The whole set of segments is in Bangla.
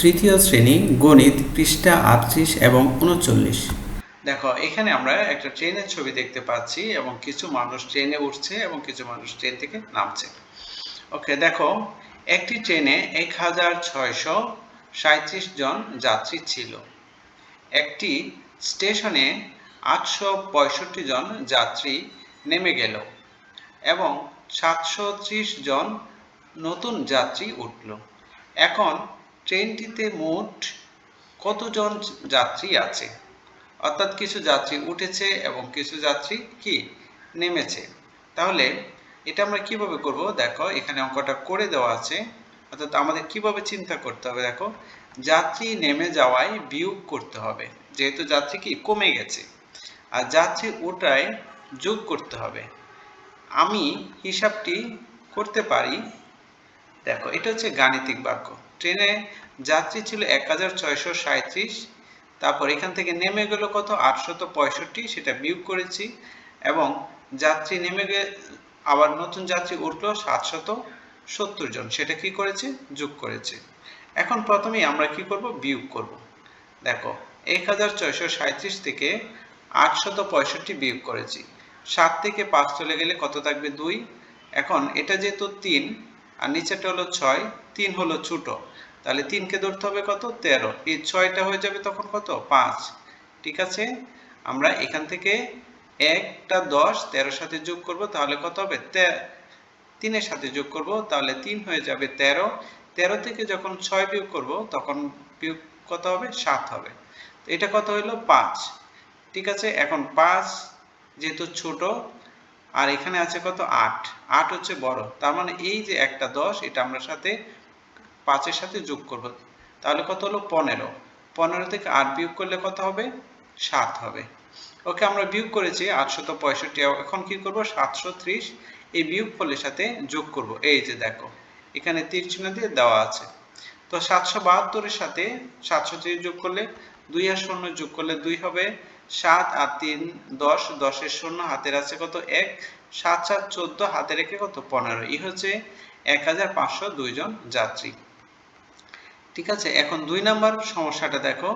তৃতীয় শ্রেণি গণিত পৃষ্ঠা আটত্রিশ এবং উনচল্লিশ। দেখো, এখানে আমরা একটা ট্রেনের ছবি দেখতে পাচ্ছি এবং কিছু মানুষ ট্রেনে উঠছে এবং কিছু মানুষ ট্রেন থেকে নামছে। ওকে, দেখো, একটি ট্রেনে এক হাজার ছয়শো সাঁত্রিশ জন যাত্রী ছিল। একটি স্টেশনে আটশো পঁয়ষট্টি জন যাত্রী নেমে গেল এবং সাতশো ত্রিশ জন নতুন যাত্রী উঠল। এখন ট্রেনটিতে মোট কতজন যাত্রী আছে? অর্থাৎ কিছু যাত্রী উঠেছে এবং কিছু যাত্রী কি? নেমেছে। তাহলে এটা আমরা কীভাবে করব? দেখো, এখানে অঙ্কটা করে দেওয়া আছে। অর্থাৎ আমাদের কীভাবে চিন্তা করতে হবে? দেখো, যাত্রী নেমে যাওয়ায় বিয়োগ করতে হবে। যেহেতু যাত্রী কি? কমে গেছে। আর যাত্রী ওটায় যোগ করতে হবে। আমি হিসাবটি করতে পারি দেখো, এটা হচ্ছে গাণিতিক বাক্য। ট্রেনে যাত্রী ছিল এক তারপর এখান থেকে নেমে গেল কত? আটশত সেটা বিয়োগ করেছি, এবং যাত্রী নেমে গে, আবার নতুন যাত্রী উঠল সাতশত সত্তর জন, সেটা কি করেছে? যোগ করেছে। এখন প্রথমেই আমরা কি করব? বিয়োগ করব। দেখো এক থেকে আটশত বিয়োগ করেছি। সাত থেকে পাঁচ চলে গেলে কত থাকবে? দুই। এখন এটা যেহেতু তিন আর নিচেটা হলো ছয়, তিন হলো ছোট। তাহলে তিনকে ধরতে হবে কত? তেরো। এই ছয়টা হয়ে যাবে তখন কত? পাঁচ। ঠিক আছে? আমরা এখান থেকে একটা, দশ, তেরোর সাথে যোগ করব, তাহলে কত হবে? তিনের সাথে যোগ করব, তাহলে তিন হয়ে যাবে তেরো। তেরো থেকে যখন ছয় বিয়োগ করব, তখন বিয়োগ কত হবে? সাত হবে। এটা কত হলো? পাঁচ। ঠিক আছে? এখন পাঁচ যেহেতু ছোট আর এখানে আছে কত? আট। আট হচ্ছে বড়। তার মানে এই যে একটা দশ, এটা আমরা সাথে পাঁচের সাথে যোগ করব। তাহলে কত হলো? পনেরো। পনেরো থেকে আট বিয়োগ করলে কত হবে? সাত হবে। ওকে, আমরা বিয়োগ করেছি আটশত পঁয়ষট্টি। এখন কি করব? সাতশো ত্রিশ। এই বিয়োগ ফলের সাথে যোগ করব। এই যে দেখো, এখানে তীর চিহ্ন দিয়ে দেওয়া আছে। তো সাতশো বাহাত্তরের সাথে সাতশো ত্রিশ যোগ করলে দুই আর শূন্য যোগ করলে দুই হবে। সাত আর তিন, দশ, দশের শূন্য হাতের আছে কত? এক। সাত সাত, চোদ্দ হাতে রেখে কত? পনেরো। এই হচ্ছে এক হাজার পাঁচশো দুই জন যাত্রী। ঠিক আছে, এখন দুই নাম্বার সমস্যাটা দেখো।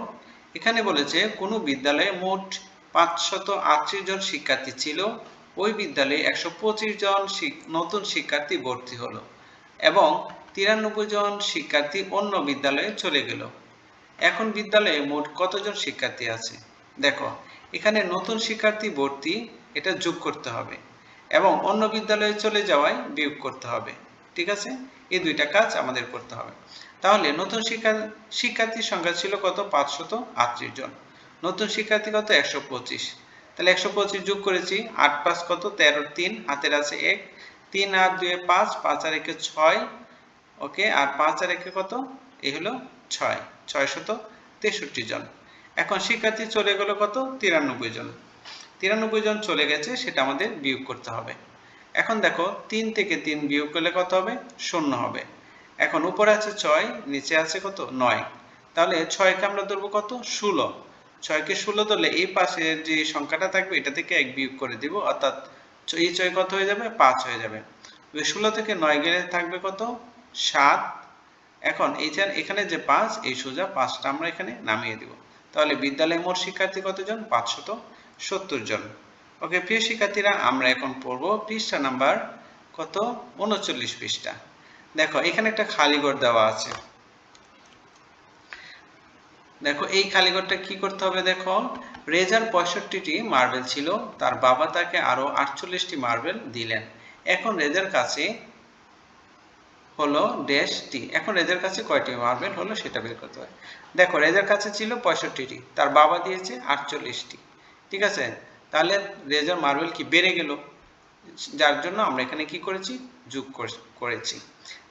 এখানে বলেছে, কোনো বিদ্যালয়ে মোট পাঁচশত আটত্রিশ জন শিক্ষার্থী ছিল। ওই বিদ্যালয়ে একশো পঁচিশ জন নতুন শিক্ষার্থী ভর্তি হলো এবং তিরানব্বই জন শিক্ষার্থী অন্য বিদ্যালয়ে চলে গেল। এখন বিদ্যালয়ে মোট কতজন শিক্ষার্থী আছে? দেখো, এখানে নতুন শিক্ষার্থী ভর্তি, এটা যোগ করতে হবে এবং অন্য বিদ্যালয়ে চলে যাওয়ায় বিয়োগ করতে হবে, ঠিক আছে? এই দুইটা কাজ আমাদের করতে হবে। তাহলে নতুন শিক্ষা, শিক্ষার্থীর সংখ্যা ছিল কত? পাঁচশত আটত্রিশ জন। নতুন শিক্ষার্থী কত? একশো পঁচিশ। তাহলে একশো পঁচিশ যোগ করেছি, আট পাঁচ কত? তেরো, তিন। হাতের আছে এক। তিন আর দুয়ে পাঁচ পাঁচ আর একে ছয়, ওকে? আর পাঁচ আর একে কত? এই হলো ছয়। ছয় শত তেষট্টি জন। এখন শিক্ষার্থী চলে গেল কত? তিরানব্বই জন। তিরানব্বই জন চলে গেছে, সেটা আমাদের বিয়োগ করতে হবে। এখন দেখো, তিন থেকে তিন বিয়োগ করলে কত হবে? শূন্য হবে। এখন উপরে আছে ছয়, নিচে আছে কত? নয়। তাহলে ছয়কে আমরা ধরবো কত? ষোলো। ছয়কে ষোলো ধরলে এই পাশে যে সংখ্যাটা থাকবে, এটা থেকে এক বিয়োগ করে দিব, অর্থাৎ এই ছয় কত হয়ে যাবে? পাঁচ হয়ে যাবে। ষোলো থেকে নয় গেলে থাকবে কত? সাত। এখন এইখানে এখানে যে পাঁচ, এই সোজা পাঁচটা আমরা এখানে নামিয়ে দিব। তাহলে বিদ্যালয়ে মোট শিক্ষার্থী কতজন? পাঁচশত সত্তর জন। ওকে, প্রিয় শিক্ষার্থীরা, আমরা এখন পড়ব পৃষ্ঠা নাম্বার কত? উনচল্লিশ পৃষ্ঠা। দেখো, এখানে একটা খালি ঘর দেওয়া আছে। দেখো, এই খালি ঘরটা কি করতে হবে দেখো? রেজার পঁয়ষট্টিটি মার্বেল ছিল, তার বাবা তাকে আরও আটচল্লিশটি মার্বেল দিলেন। এখন রেজার কাছে হলো ড্যাশ টি এখন রেজার কাছে কয়টি মার্বেল হলো সেটা বের করতে হয় দেখো, রেজার কাছে ছিল পঁয়ষট্টিটি, তার বাবা দিয়েছে আটচল্লিশটি। ঠিক আছে? তাহলে রেজার মার্বেল কি বেড়ে গেল? যার জন্য আমরা এখানে কি করেছি? যোগ করেছি।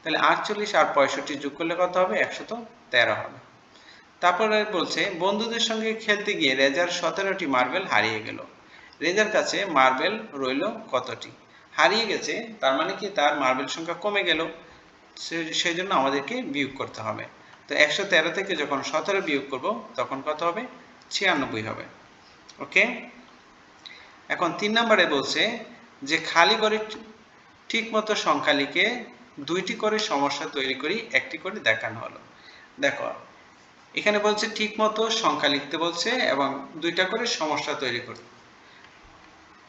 তাহলে আটচল্লিশ আর পঁয়ষট্টি যোগ করলে কত হবে? একশত তেরো হবে। তারপরে বলছে, বন্ধুদের সঙ্গে খেলতে গিয়ে রেজার সতেরোটি মার্বেল হারিয়ে গেল। রেজার কাছে মার্বেল রইল কতটি? হারিয়ে গেছে, তার মানে কি? তার মার্বেল সংখ্যা কমে গেল। সেই জন্য আমাদেরকে বিয়োগ করতে হবে। তো একশো তেরো থেকে যখন সতেরো বিয়োগ করব, তখন কত হবে? ছিয়ানব্বই হবে। ওকে? এখন তিন নম্বরে বলছে যে খালি করে ঠিক মতো সংখ্যা লিখে দুইটি করে সমস্যা তৈরি করি, একটি করে দেখানো হলো। দেখো, এখানে বলছে ঠিক মতো সংখ্যা লিখতে বলছে এবং দুইটা করে সমস্যা তৈরি করতে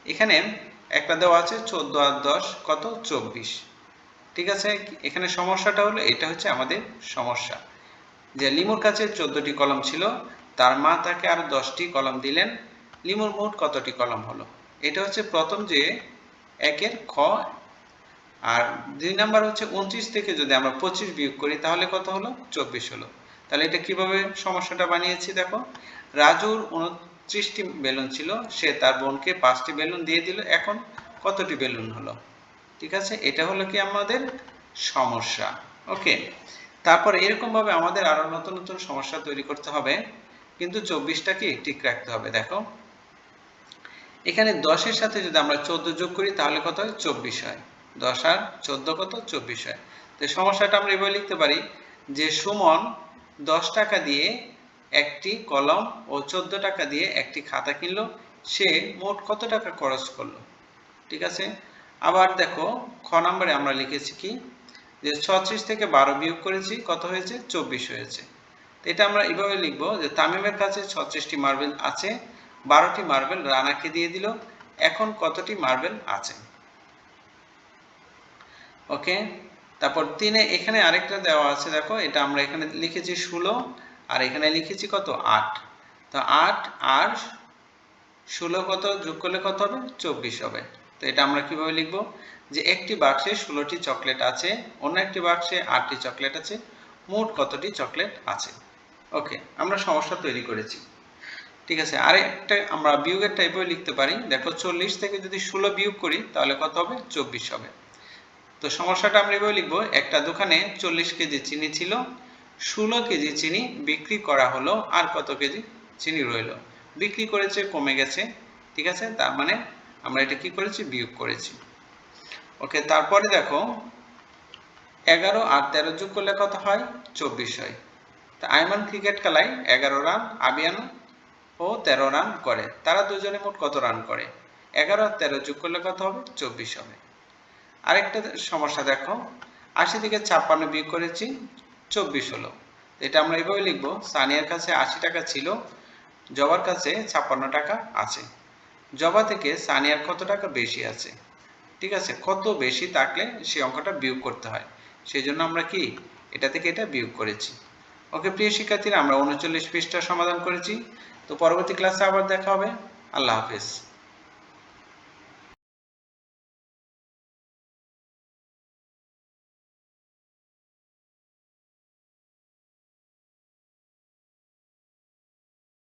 এখানে একটা দেওয়া আছে চোদ্দ আর দশ, কত? চব্বিশ। ঠিক আছে? এখানে সমস্যাটা হলো, এটা হচ্ছে আমাদের সমস্যা। যে লিমুর কাছে চোদ্দটি কলম ছিল, তার মা তাকে আর দশটি কলম দিলেন। লিমুর মোট কতটি কলম হলো? এটা হচ্ছে প্রথম যে একের খ, আর দুই নাম্বার হচ্ছে উনত্রিশ থেকে যদি আমরা পঁচিশ বিয়োগ করি, তাহলে কত হলো? চব্বিশ হলো। তাহলে এটা কীভাবে সমস্যাটা বানিয়েছি দেখো? রাজুর উনত্রিশটি বেলুন ছিল, সে তার বোনকে পাঁচটি বেলুন দিয়ে দিল, এখন কতটি বেলুন হলো? ঠিক আছে? এটা হলো কি আমাদের সমস্যা, ওকে? তারপর এরকম ভাবে আমাদের আরও নতুন নতুন সমস্যা তৈরি করতে হবে, কিন্তু চব্বিশটা কি ঠিক রাখতে হবে? দেখো, এখানে দশের সাথে যদি আমরা চোদ্দ যোগ করি, তাহলে কত হয়? চব্বিশ হয়। দশ আর চোদ্দ কত? চব্বিশ হয়। তো সমস্যাটা আমরা এভাবে লিখতে পারি যে সুমন দশ টাকা দিয়ে একটি কলম ও চোদ্দ টাকা দিয়ে একটি খাতা কিনলো, সে মোট কত টাকা খরচ করল? ঠিক আছে? আবার দেখো, খ নম্বরে আমরা লিখেছি কি? যে ছত্রিশ থেকে বারো বিয়োগ করেছি, কত হয়েছে? চব্বিশ হয়েছে। এটা আমরা এইভাবে লিখব যে তামিমের কাছে ছত্রিশটি মার্বেল আছে, বারোটি মার্বেল রানাকে দিয়ে দিল, এখন কতটি মার্বেল আছে? ওকে? তারপর তিনে এখানে আরেকটা দেওয়া আছে, দেখো, এটা আমরা এখানে লিখেছি ষোলো, আর এখানে লিখেছি কত? আট। তো আট আর ষোলো কত? যোগ করলে কত হবে? চব্বিশ হবে। তো এটা আমরা কীভাবে লিখব? যে একটি বাক্সে ষোলোটি চকলেট আছে, অন্য একটি বাক্সে আটটি চকলেট আছে, মোট কতটি চকলেট আছে? ওকে, আমরা সমস্যা তৈরি করেছি। ঠিক আছে, আরেকটা আমরা বিয়োগের টাইপেও লিখতে পারি। দেখো চল্লিশ থেকে যদি ষোলো বিয়োগ করি, তাহলে কত হবে? চব্বিশ হবে। তো সমস্যাটা আমরা এভাবে লিখব, একটা দোকানে চল্লিশ কেজি চিনি ছিল, ষোলো কেজি চিনি বিক্রি করা হলো, আর কত কেজি চিনি রইল? বিক্রি করেছে, কমে গেছে। ঠিক আছে, তার মানে আমরা এটা কি করেছি? বিয়োগ করেছি। ওকে, তারপরে দেখো, এগারো আর তেরো যোগ করলে কত হয়? চব্বিশ হয়। তা আইমান ক্রিকেট খেলায় এগারো রান আবিয়ান ও তেরো রান করে। তারা দুজনে মোট কত রান করে? এগারো আর তেরো যোগ করলে কত হবে? চব্বিশ হবে। আরেকটা সমস্যা দেখো, আশি থেকে ছাপ্পান্ন বিয়োগ করেছি, চব্বিশ হলো। এটা আমরা এইভাবে লিখব, সানিয়ার কাছে আশি টাকা ছিল জবার কাছে ছাপ্পান্ন টাকা আছে। জবা থেকে সানিয়ার কত টাকা বেশি আছে? ঠিক আছে, কত বেশি থাকলে সেই অঙ্কটা বিয়োগ করতে হয়? সেই জন্য আমরা কি এটা থেকে এটা বিয়োগ করেছি। ওকে, প্রিয় শিক্ষার্থীরা, আমরা উনচল্লিশ পৃষ্ঠা সমাধান করেছি। তো পরবর্তী ক্লাসে আবার দেখা হবে। আল্লাহ হাফেজ।